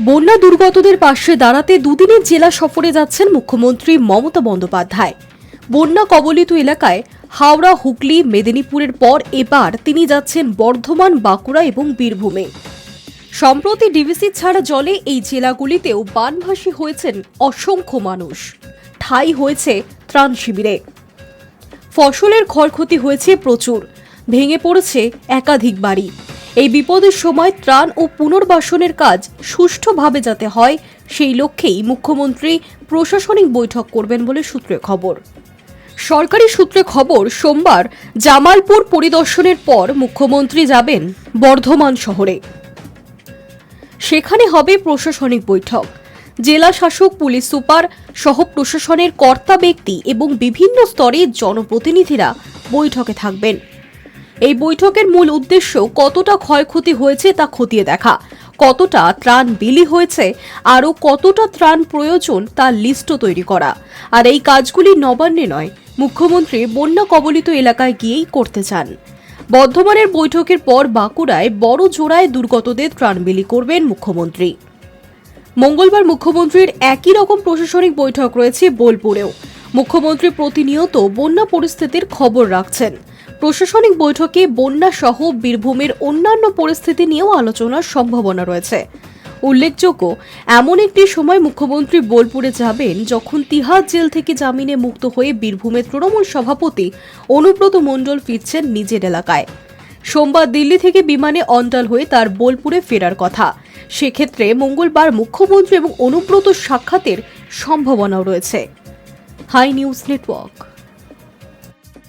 বন্যা দুর্গতদের পাশে দাঁড়াতে দুদিনের জেলা সফরে যাচ্ছেন মুখ্যমন্ত্রী মমতা বন্দ্যোপাধ্যায়। বন্যা কবলিত এলাকায় হাওড়া, হুগলি, মেদিনীপুরের পর এবার তিনি যাচ্ছেন বর্ধমান, বাঁকুড়া এবং বীরভূমে। সম্প্রতি ডিভিসি ছাড়া জলে এই জেলাগুলিতেও বানভাসী হয়েছেন অসংখ্য মানুষ। ঠাই হয়েছে ত্রাণ শিবিরে। ফসলের ক্ষয়ক্ষতি হয়েছে প্রচুর। ভেঙে পড়েছে একাধিক বাড়ি। এই বিপদের সময় ত্রাণ ও পুনর্বাসনের কাজ সুষ্ঠুভাবে যাতে হয়, সেই লক্ষ্যেই মুখ্যমন্ত্রী প্রশাসনিক বৈঠক করবেন বলে সূত্রে খবর। সরকারি সূত্রে খবর, সোমবার জামালপুর পরিদর্শনের পর মুখ্যমন্ত্রী যাবেন বর্ধমান শহরে। সেখানে হবে প্রশাসনিক বৈঠক। জেলা শাসক, পুলিশ সুপার, সহ প্রশাসনের কর্তা ব্যক্তি এবং বিভিন্ন স্তরের জনপ্রতিনিধিরা বৈঠকে থাকবেন। এই বৈঠকের মূল উদ্দেশ্য কতটা ক্ষয়ক্ষতি হয়েছে তা খতিয়ে দেখা। কতটা ত্রাণ বিলি হয়েছে, আরও কতটা ত্রাণ প্রয়োজন তার লিস্টও তৈরি করা। আর এই কাজগুলি নবান্নে নয়, মুখ্যমন্ত্রী বন্যা কবলিত এলাকায় গিয়েই করতে চান। বর্ধমানের বৈঠকের পর বাঁকুড়ায় বড় জোড়ায় দুর্গতদের ত্রাণ বিলি করবেন মুখ্যমন্ত্রী। মঙ্গলবার মুখ্যমন্ত্রীর একই রকম প্রশাসনিক বৈঠক রয়েছে বোলপুরেও। মুখ্যমন্ত্রী প্রতিনিয়ত বন্যা পরিস্থিতির খবর রাখছেন। প্রশাসনিক বৈঠকে বন্যা সহ বীরভূমের অন্যান্য পরিস্থিতি নিয়েও আলোচনার সম্ভাবনা রয়েছে। উল্লেখযোগ্য, এমন একটি সময় মুখ্যমন্ত্রী বোলপুরে যাবেন যখন তিহার জেল থেকে জামিনে মুক্ত হয়ে বীরভূমের তৃণমূল সভাপতি অনুব্রত মণ্ডল ফিরছেন নিজের এলাকায়। সোমবার দিল্লি থেকে বিমানে অন্টাল হয়ে তার বোলপুরে ফেরার কথা। সেক্ষেত্রে মঙ্গলবার মুখ্যমন্ত্রী এবং অনুব্রত সাক্ষাতের সম্ভাবনাও রয়েছে। Hi news network.